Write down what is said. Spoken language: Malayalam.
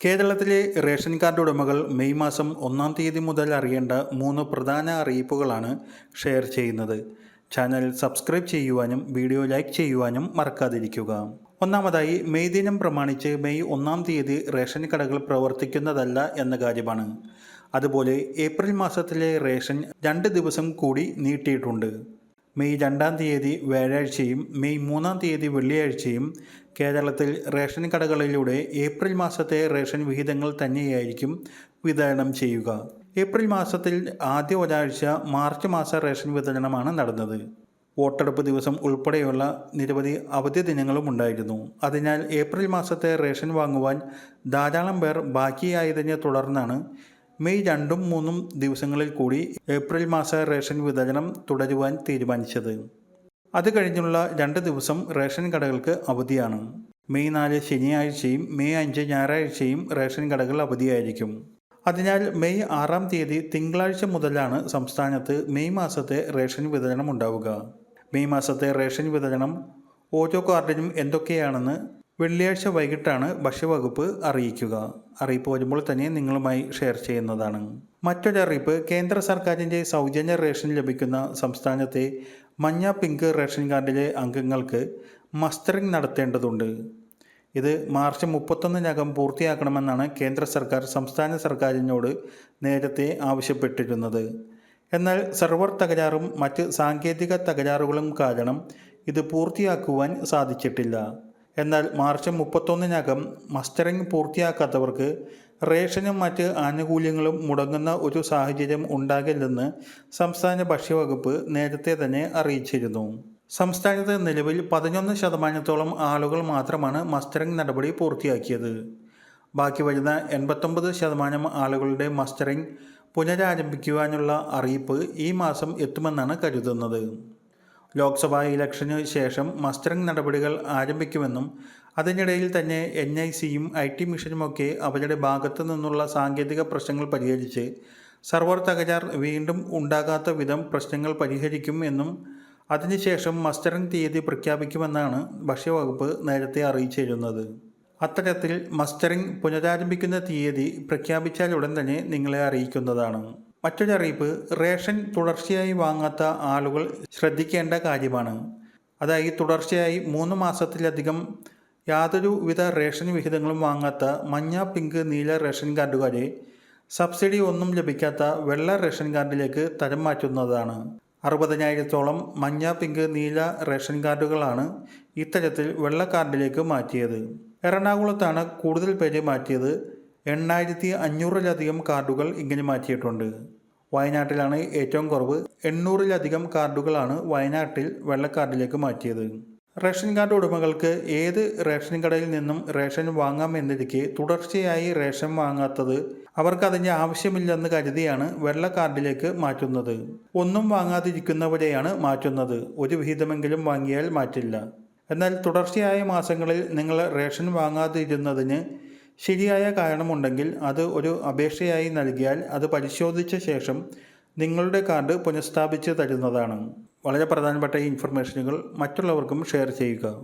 കേരളത്തിലെ റേഷൻ കാർഡ് ഉടമകൾ മെയ് മാസം ഒന്നാം തീയതി മുതൽ അറിയേണ്ട മൂന്ന് പ്രധാന അറിയിപ്പുകളാണ് ഷെയർ ചെയ്യുന്നത്. ചാനൽ സബ്സ്ക്രൈബ് ചെയ്യുവാനും വീഡിയോ ലൈക്ക് ചെയ്യുവാനും മറക്കാതിരിക്കുക. ഒന്നാമതായി മെയ് ദിനം പ്രമാണിച്ച് മെയ് ഒന്നാം തീയതി റേഷൻ കടകൾ പ്രവർത്തിക്കുന്നതല്ല എന്ന കാര്യമാണ്. അതുപോലെ ഏപ്രിൽ മാസത്തിലെ റേഷൻ രണ്ട് ദിവസം കൂടി നീട്ടിയിട്ടുണ്ട്. മെയ് രണ്ടാം തീയതി വ്യാഴാഴ്ചയും മെയ് മൂന്നാം തീയതി വെള്ളിയാഴ്ചയും കേരളത്തിൽ റേഷൻ കടകളിലൂടെ ഏപ്രിൽ മാസത്തെ റേഷൻ വിഹിതങ്ങൾ തന്നെയായിരിക്കും വിതരണം ചെയ്യുക. ഏപ്രിൽ മാസത്തിൽ ആദ്യ ഒരാഴ്ച മാർച്ച് മാസ റേഷൻ വിതരണമാണ് നടന്നത്. വോട്ടെടുപ്പ് ദിവസം ഉൾപ്പെടെയുള്ള നിരവധി അവധി ദിനങ്ങളും ഉണ്ടായിരുന്നു. അതിനാൽ ഏപ്രിൽ മാസത്തെ റേഷൻ വാങ്ങുവാൻ ധാരാളം പേർ ബാക്കിയായതിനെ തുടർന്നാണ് മെയ് രണ്ടും മൂന്നും ദിവസങ്ങളിൽ കൂടി ഏപ്രിൽ മാസ റേഷൻ വിതരണം തുടരുവാൻ തീരുമാനിച്ചത്. അത് കഴിഞ്ഞുള്ള രണ്ട് ദിവസം റേഷൻ കടകൾക്ക് അവധിയാണ്. മെയ് നാല് ശനിയാഴ്ചയും മെയ് അഞ്ച് ഞായറാഴ്ചയും റേഷൻ കടകൾ അവധിയായിരിക്കും. അതിനാൽ മെയ് ആറാം തീയതി തിങ്കളാഴ്ച മുതലാണ് സംസ്ഥാനത്ത് മെയ് മാസത്തെ റേഷൻ വിതരണം ഉണ്ടാവുക. മെയ് മാസത്തെ റേഷൻ വിതരണം ഓരോ കാർഡിനും എന്തൊക്കെയാണെന്ന് വെള്ളിയാഴ്ച വൈകിട്ടാണ് ഭക്ഷ്യവകുപ്പ് അറിയിക്കുക. അറിയിപ്പ് വരുമ്പോൾ തന്നെ നിങ്ങളുമായി ഷെയർ ചെയ്യുന്നതാണ്. മറ്റൊരറിയിപ്പ് കേന്ദ്ര സർക്കാരിന്റെ സൗജന്യ റേഷൻ ലഭിക്കുന്ന സംസ്ഥാനത്തെ മഞ്ഞ പിങ്ക് റേഷൻ കാർഡിലെ അംഗങ്ങൾക്ക് മസ്റ്ററിംഗ് നടത്തേണ്ടതുണ്ട്. ഇത് മാർച്ച് മുപ്പത്തൊന്നിനകം പൂർത്തിയാക്കണമെന്നാണ് കേന്ദ്ര സർക്കാർ സംസ്ഥാന സർക്കാരിനോട് നേരത്തെ ആവശ്യപ്പെട്ടിരുന്നത്. എന്നാൽ സെർവർ തകരാറും മറ്റ് സാങ്കേതിക തകരാറുകളും കാരണം ഇത് പൂർത്തിയാക്കുവാൻ സാധിച്ചിട്ടില്ല. എന്നാൽ മാർച്ച് മുപ്പത്തൊന്നിനകം മസ്റ്ററിംഗ് പൂർത്തിയാക്കാത്തവർക്ക് റേഷനും മറ്റ് ആനുകൂല്യങ്ങളും മുടങ്ങുന്ന ഒരു സാഹചര്യം ഉണ്ടാകില്ലെന്ന് സംസ്ഥാന ഭക്ഷ്യവകുപ്പ് നേരത്തെ തന്നെ അറിയിച്ചിരുന്നു. സംസ്ഥാനത്ത് നിലവിൽ പതിനൊന്ന് ശതമാനത്തോളം ആളുകൾ മാത്രമാണ് മസ്റ്ററിംഗ് നടപടി പൂർത്തിയാക്കിയത്. ബാക്കി വരുന്ന എൺപത്തൊമ്പത് ശതമാനം ആളുകളുടെ മസ്റ്ററിംഗ് പുനരാരംഭിക്കുവാനുള്ള അറിയിപ്പ് ഈ മാസം എത്തുമെന്നാണ് കരുതുന്നത്. ലോക്സഭാ ഇലക്ഷന് ശേഷം മസ്റ്ററിംഗ് നടപടികൾ ആരംഭിക്കുമെന്നും അതിനിടയിൽ തന്നെ എൻ ഐ സിയും ഐ ടി മിഷനുമൊക്കെ അവരുടെ ഭാഗത്തു നിന്നുള്ള സാങ്കേതിക പ്രശ്നങ്ങൾ പരിഹരിച്ച് സർവർ തകരാർ വീണ്ടും ഉണ്ടാകാത്ത വിധം പ്രശ്നങ്ങൾ പരിഹരിക്കും എന്നും അതിനുശേഷം മസ്റ്ററിംഗ് തീയതി പ്രഖ്യാപിക്കുമെന്നാണ് ഭക്ഷ്യവകുപ്പ് നേരത്തെ അറിയിച്ചിരുന്നത്. അത്തരത്തിൽ മസ്റ്ററിംഗ് പുനരാരംഭിക്കുന്ന തീയതി പ്രഖ്യാപിച്ചാലുടൻ തന്നെ നിങ്ങളെ അറിയിക്കുന്നതാണ്. മറ്റൊരു അറിയിപ്പ് റേഷൻ തുടർച്ചയായി വാങ്ങാത്ത ആളുകൾ ശ്രദ്ധിക്കേണ്ട കാര്യമാണ്. അതായത് തുടർച്ചയായി മൂന്ന് മാസത്തിലധികം യാതൊരുവിധ റേഷൻ വിഹിതങ്ങളും വാങ്ങാത്ത മഞ്ഞ പിങ്ക് നീല റേഷൻ കാർഡുകാരെ സബ്സിഡി ഒന്നും ലഭിക്കാത്ത വെള്ള റേഷൻ കാർഡിലേക്ക് തരം മാറ്റുന്നതാണ്. അറുപതിനായിരത്തോളം മഞ്ഞ പിങ്ക് നീല റേഷൻ കാർഡുകളാണ് ഇത്തരത്തിൽ വെള്ള കാർഡിലേക്ക് മാറ്റിയത്. എറണാകുളത്താണ് കൂടുതൽ പേര് മാറ്റിയത്. എണ്ണായിരത്തി അഞ്ഞൂറിലധികം കാർഡുകൾ ഇങ്ങനെ മാറ്റിയിട്ടുണ്ട്. വയനാട്ടിലാണ് ഏറ്റവും കുറവ്. എണ്ണൂറിലധികം കാർഡുകളാണ് വയനാട്ടിൽ വെള്ളക്കാർഡിലേക്ക് മാറ്റിയത്. റേഷൻ കാർഡ് ഉടമകൾക്ക് ഏത് റേഷൻ കടയിൽ നിന്നും റേഷൻ വാങ്ങാമെന്നിരിക്കെ തുടർച്ചയായി റേഷൻ വാങ്ങാത്തത് അവർക്ക് അതിന്റെ ആവശ്യമില്ലെന്ന് കരുതിയാണ് വെള്ള കാർഡിലേക്ക് മാറ്റുന്നത്. ഒന്നും വാങ്ങാതിരിക്കുന്നവരെയാണ് മാറ്റുന്നത്. ഒരു വിഹിതമെങ്കിലും വാങ്ങിയാൽ മാറ്റില്ല. എന്നാൽ തുടർച്ചയായ മാസങ്ങളിൽ നിങ്ങൾ റേഷൻ വാങ്ങാതിരുന്നതിന് ശരിയായ കാരണമുണ്ടെങ്കിൽ അത് ഒരു അപേക്ഷയായി നൽകിയാൽ അത് പരിശോധിച്ച ശേഷം നിങ്ങളുടെ കാർഡ് പുനഃസ്ഥാപിച്ച് തരുന്നതാണ്. വളരെ പ്രധാനപ്പെട്ട ഈ ഇൻഫർമേഷനുകൾ മറ്റുള്ളവർക്കും ഷെയർ ചെയ്യുക.